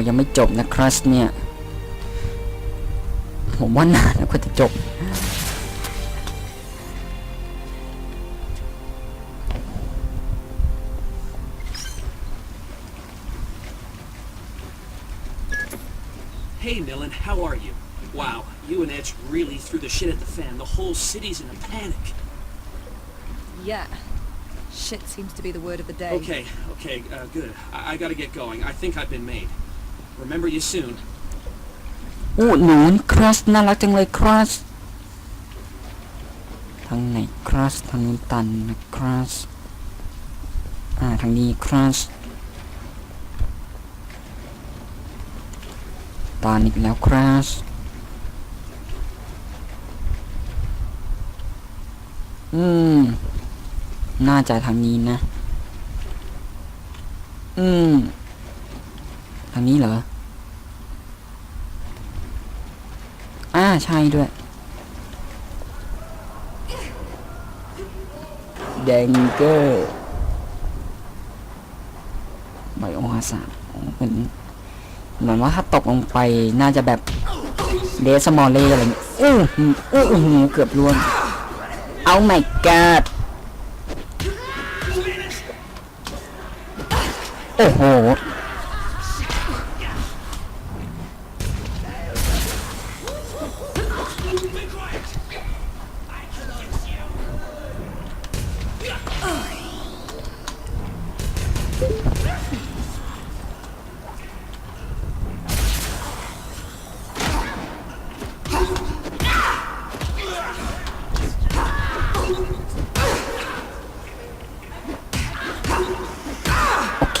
อยังไม่จบนะครัสเนี่ย ผมว่านานแล้วกว่าจะจบ Hey, Millen, how are you? Wow, you and Edge really threw the shit at the fan. The whole city's in a panic. Yeah. Shit seems to be the word of the day. Okay, okay, uh, good. I-, I gotta get going. I think I've been made. Remember you soon. อู้หนูครัสน่ารักจังเลยครัสทางไหนครัสทางนู้นตันนะครัสอ่าทางนี้ครัสตันอีกแล้วครัสอืม น่าจะทางนี้นะ อืม ทางนี้เหรอ อ่า ใช่ด้วย แดงเกอร์ไบโอฮาซาเหมือนเหมือนว่าถ้าตกลงไปน่าจะแบบเดสมอลเล่อะไรเงี้ยอู้หูอู้หูเกือบร่วงเอา my god โอ้โห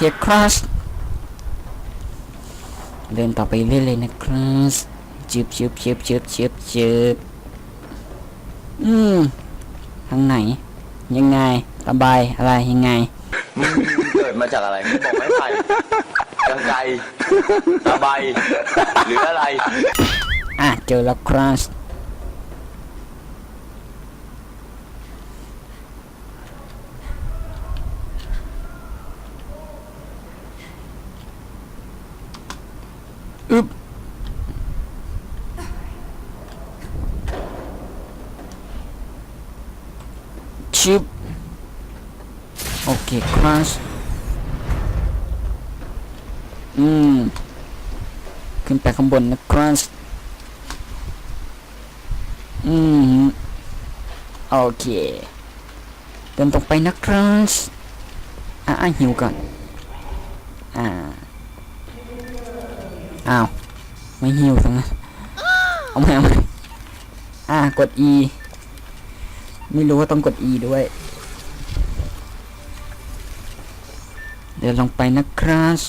เคครัสเดินต่อไปเรื่อยเลยนะครับจึบจึบจึบจึบจึบจึบอืมทางไหน ยังไงระบายอะไรยังไงมึงเกิดมาจากอะไรมึงบอกไม่ไปกังไกรตะไบหรืออะไร อะ เจอแล้วครัสอึบ ชิปโอเคครัสอืม ขึ้นไปข้างบนนะครับอืม โอเค เดินตรงไปนะครับอะอะหิวก่อน อ่า อ้าว ไม่หิวทั้งนั้นเอาใหม่เอาใหม่อ่ากด E ไม่รู้ว่าต้องกด E ด้วย เดินลงไปนะครับ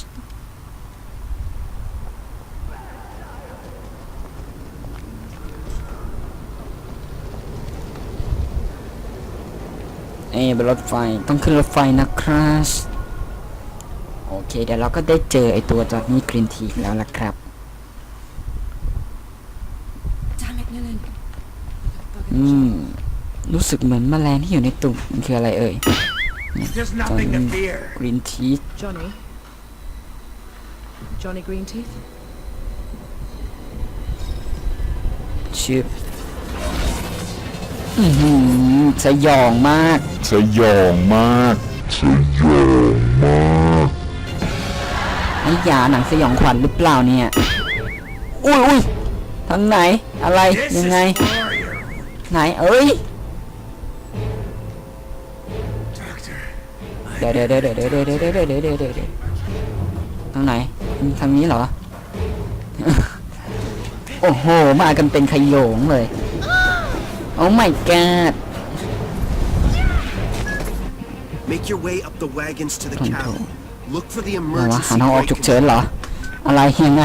เอ้ยบนรถไฟต้องขึ้นรถไฟนะครับโอเคเดี๋ยวเราก็ได้เจอไอตัวจอดนี่กรีนทีแล้วล่ะครับ Damn it, Millen. อืม รู้สึกเหมือนแมลงที่อยู่ในตุ่มมันคืออะไรเอ่ย There's nothing to fear. กรีนที Johnny. Johnny Greenteeth? ชื่ออือหือสยองมาก สยองมาก สยองมากไอ้ยาหนังสยองขวัญหรือเปล่าเนี่ย อุ้ยอุ้ยทางไหน อะไร This ยัง is ไง Warrior. ไหน เอ้ย ดี๋ยวเดี๋ยวเดี๋ยวเดี๋ยวเดี๋ยวเดี๋ยวเดี๋ยวเดี๋ยวเดี๋ยวเดี๋ยวทางไหนทางนี้เหรอ โอ้โห มากันเป็นขยงเลย โอ้ my god make your way up the wagons to the Control. cow. Look for the อะไรวะหา emergency ทางออกฉุกเฉินเหรอ อะไรยังไง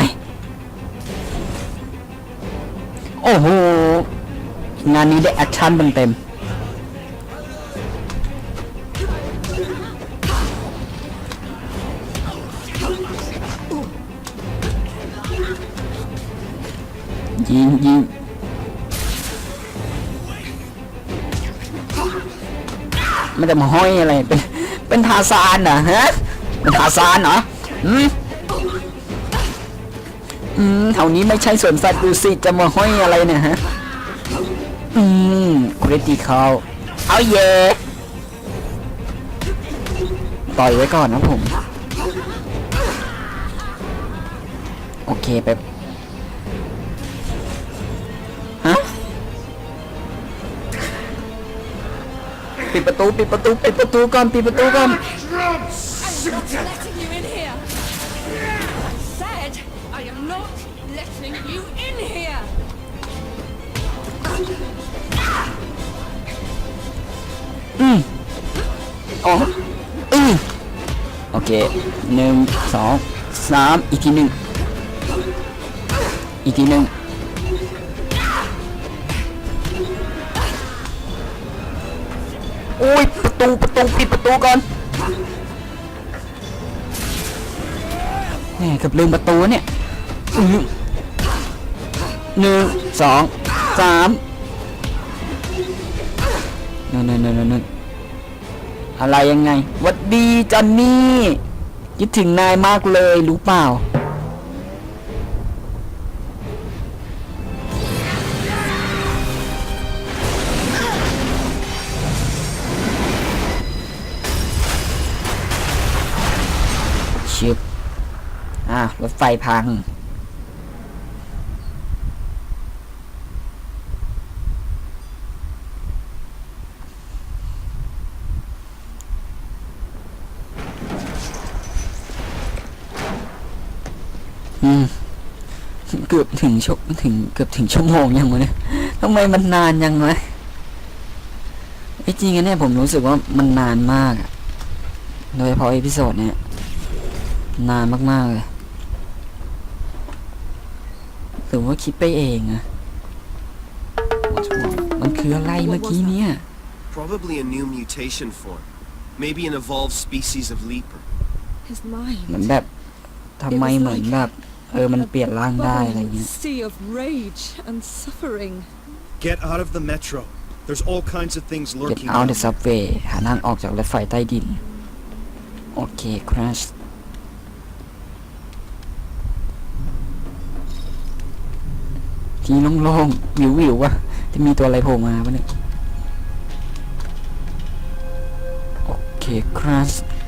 โอ้โห งานนี้ได้แอคชั่นเต็มๆ ยิงยิงไม่ได้มาห้อยอะไร เป็น เป็นทาซานเหรอฮะเป็นทาซานเหรอหืมอืมแถวนี้ไม่ใช่สวนสัตว์ดูสิจะมาห้อยอะไรเนี่ยฮะ อืมคริติคอลเอาเย่ต่อยไว้ก่อนนะผม โอเคแบ ปิดประตูปิดประตูปิดประตูก่อนปิดประตูก่อน I'm not letting you in here. I said I am not letting you in here. อ๋ออือโอเคหนึ่งสองสามอีกทีหนึ่งอีกทีหนึ่ง ตู ประตู ปิดประตูก่อนแหมเกับลืมประตูเนี่ยหนึ่งสองสามนั่นนั่นนั่นนั่นอะไรยังไงหวัดดีจอนนี่คิดถึงนายมากเลยรู้เปล่า อะรถไฟพัง อืม เกือบถึงชั่วถึงเกือบถึงชั่วโมงยังวะเนี่ยทำไมมันนานยังวะไอ้จริงๆเนี่ยผมรู้สึกว่ามันนานมากอะโดยเฉพาะเอพิโซดเนี่ย นานมาก ๆ เลย หรือว่าคิดไปเองอะมันคืออะไรเมื่อกี้เนี่ย Probably a new mutation form. Maybe an evolved species of leaper. His เหมือน mind. แบบทำไมเหมือนแบบเออมันเปลี่ยนร่างได้อะไร Bubbling เงี้ย sea of rage and suffering. Get out of the metro. There's all kinds of things Get lurking. out down the there. subway หาทางออกจากรถไฟใต้ดิน โอเค crash ทีโล่งๆวิววิววะจะมีตัวอะไรโผล่มาปะเนี่ยโอเคครับ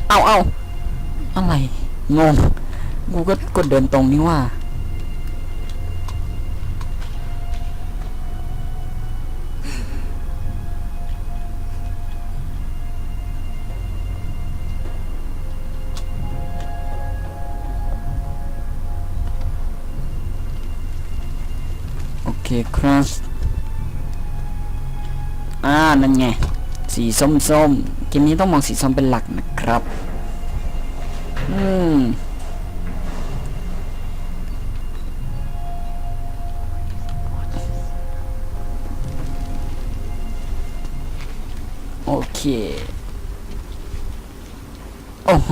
เอาเอาอะไรงงกูก็กดเดินตรงนี่ว่า เคครับอ่านั่นไง สีส้มๆเกมนี้ต้องมองสีส้มเป็นหลักนะครับ อืมโอเค โอ้โห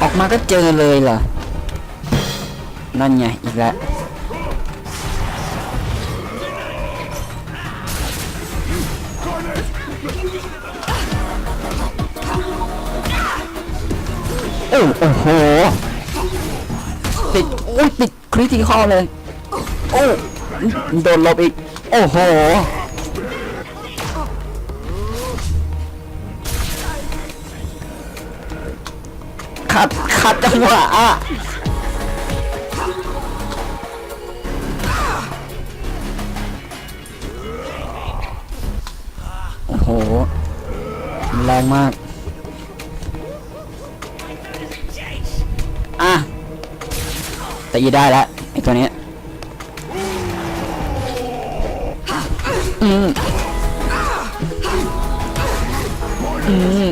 ออกมาก็เจอเลยเหรอ นั่นไง อีกแล้ว โอ้โอ้โหติดโอ้ยติดคริติคอลเลย โอ้โดนลบอีก โอ้โหขัดขัดจังหวะอะโอ้โห แรงมาก ตีได้แล้วไอ้ตัวนี้อืมอืม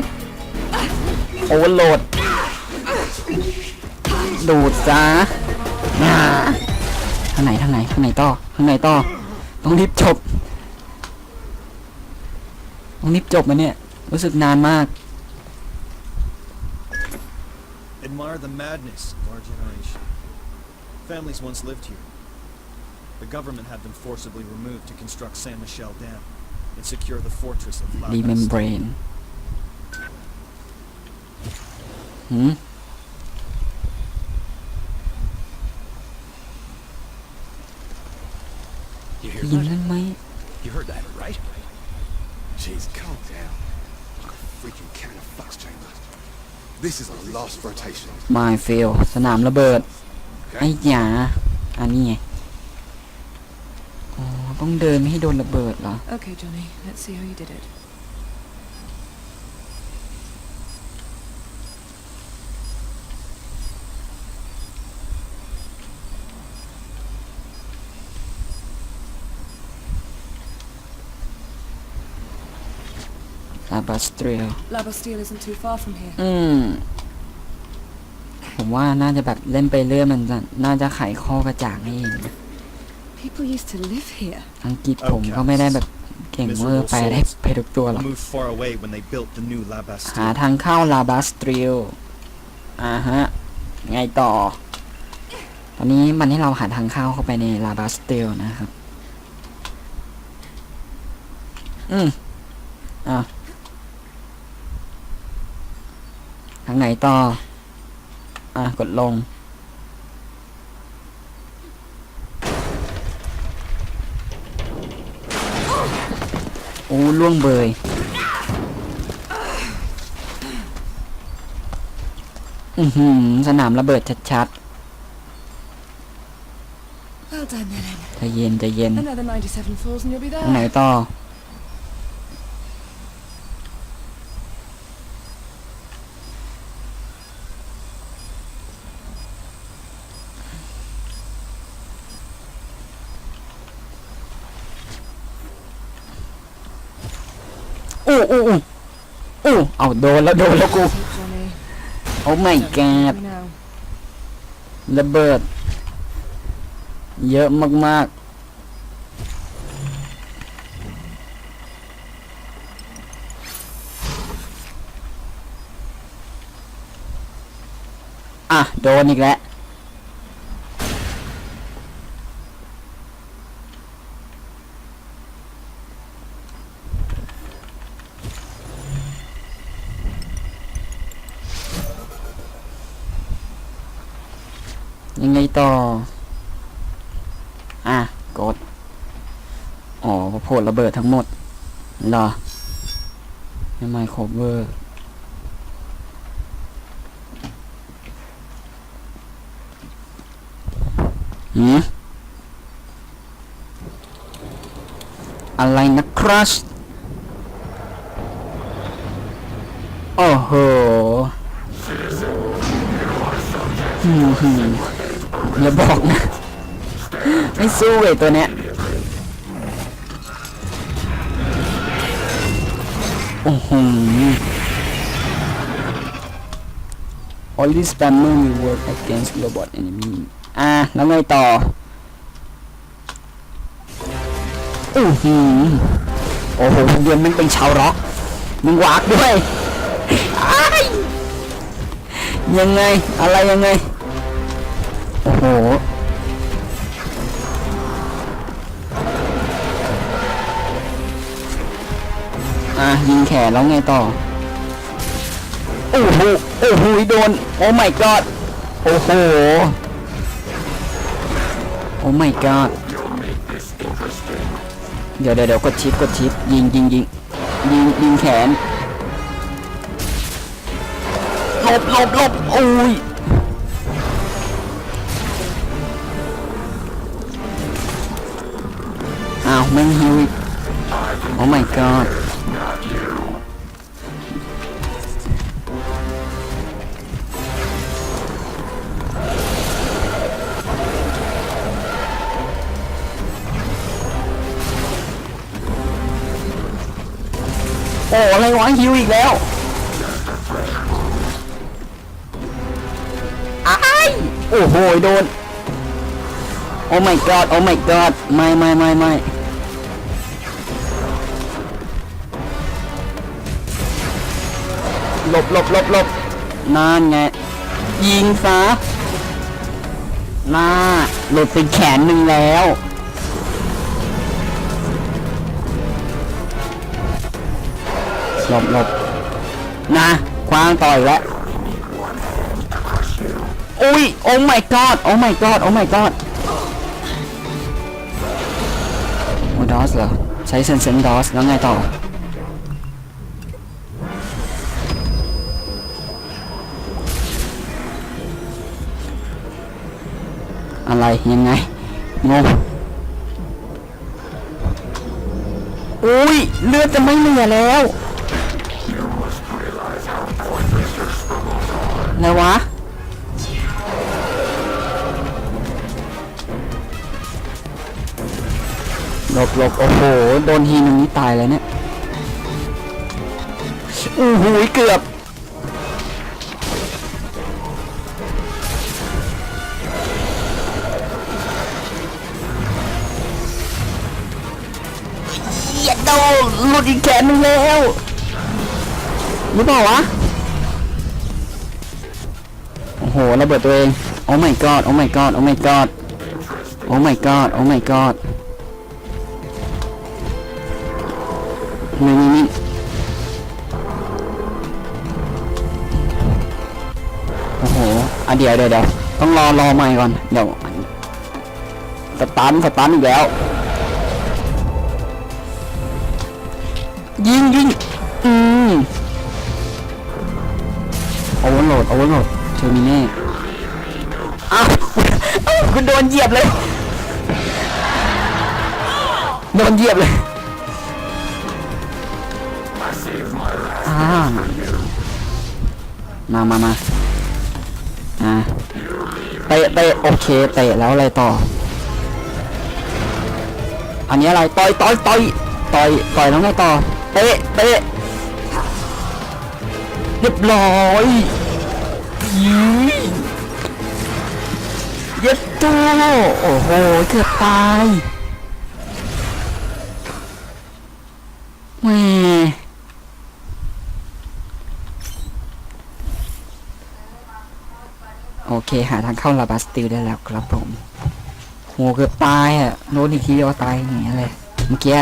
โอเวอร์โหลด ดูดซะอ่าทางไหนทางไหนทางไหนต่อทางไหนต่อ ต้องรีบจบ ต้องรีบจบมาเนี่ย รู้สึกนานมาก Admire the madness of our generation. Families once lived here. The government had them forcibly removed to construct San Michel Dam and secure the fortress of La รีเมมเบรนหืม You hear ได้ยิน that? นั่นไหม You heard that, right? Jeez, calm down. Freaking cannon fox chamber. This is a lost rotation. ไม่เฟลสนามระเบิด ไอ้หยาอันนี้ไงอ๋อต้องเดินไม่ให้โดนระเบิดเหรอ Okay, Johnny, let's see how you did it. ลาบัสเตรีย Labastille isn't too far from here. อืม ผมว่าน่าจะแบบเล่นไปเรื่อยมันจะน่าจะไขข้อกระจ่างให้เองนะ People used to live here. อังกฤษผมก็ไม่ได้แบบเก่งเวอร์ไปได้ไปทุกตัวหรอก Moved far away when they built the new La หา Bastille. ทางเข้าลาบัสเตรียอ่าฮะ ไงต่อ ตอนนี้มันให้เราหาทางเข้าเข้าไปในลาบัสเตลนะครับ อืมอะทางไหนต่อ อะกดลง โอ้ล่วงเบยอือหือสนามระเบิดชัด Well done, Ellen. ๆใจเย็นใจเย็น Another 97 falls and you'll be ทางไหน there. ต่อ อู้อู้อู้อู้เอาโดนแล้วโดนแล้วกู That's it, Johnny. โอ้ไม่แก Don't worry now. ระเบิด เยอะมากๆ อะ โดนอีกแล้ว ยังไงต่อ อะ กด อ๋อโผล่ระเบิดทั้งหมดเหรอไม่ไมโครเวอร์หืมอะไรนะครัชโอ้โหหืมหืม อย่าบอกนะ ไม่สู้ไอ้ตัวเนี้ย โอ้โห Only spammer will work against robot enemy อะ แล้วไงต่อโอ้โหโอ้โหเรียนมันเป็นชาวร็อกมึงวากด้วย ยังไง อะไรยังไง โอ้โหอะยิงแขนแล้วไงต่อ โอ้โห โอ้โห โดน โอ้ my god โอ้โห โอ้ my god เดี๋ยวเดี๋ยวเดี๋ยวกดชิปกดชิปยิงยิงยิงยิงยิงแขนหลบหลบหลบโอ้ย แม่งฮิวอีกโอ้ my god โอ้อะไรวะฮิวอีกแล้วอ้ายโอ้โหโดนโอ้ my god โอ้ my god ไม่ไม่ไม่ไม่ ลบหลบหลบหลบนั่นไง ยิงซะน่าหลุดไปแขนหนึ่งแล้ว หลบหลบนะคว้างต่อยแล้วอุ้ย โอ้ my god โอ้ my god โอ้ my god โดอสเหรอ ใช้เซนเซนดอสแล้วไงต่อ อะไรยังไงงงอุ้ยเลือดจะไม่เหลือแล้วแล้ววะหลบหลบโอ้โห โดนทีนึงนี่ตายเลยเนี่ยโอ้โหเกือบ อีกแขนหนึงแล้วหรือเปล่าวะ โอ้โหระเบิดตัวเอง โอ้ my god โอ้ my god โอ้ my god โอ้ my god โอ้ my god นี่นี่นี่โอ้โหอะเดี๋ยวเดี๋ยวเดี๋ยวต้องรอรอใหม่ก่อน เดี๋ยวสตันสตันอีกแล้ว ยิงยิงอืมโอเวอร์โหลดโอเวอร์โหลดเทอร์มิเน่อ้าวอ้าวคุณโดนเหยียบเลย โดนเหยียบเลยอ่ามามามาอ่าเตะเตะโอเคเตะแล้วอะไรต่อ อันนี้อะไร ต่อยต่อยต่อยต่อยต่อยแล้วไงต่อ เตะเตะเรียบร้อยยีเย็ดตัวโอ้โหเกือบตายแหม่โอเค หาทางเข้าลาบาสติลได้แล้วครับผมโหเกือบตายอะโดนอีกทีเดียวตายอย่างเงี้ยเลยเมื่อกี้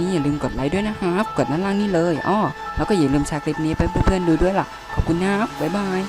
นี้อย่าลืมกดไลค์ด้วยนะครับ กดด้านล่างนี้เลยอ้อแล้วก็อย่าลืมแชร์คลิปนี้ไปเพื่อนๆดูด้วยล่ะ ขอบคุณนะครับบ๊ายบาย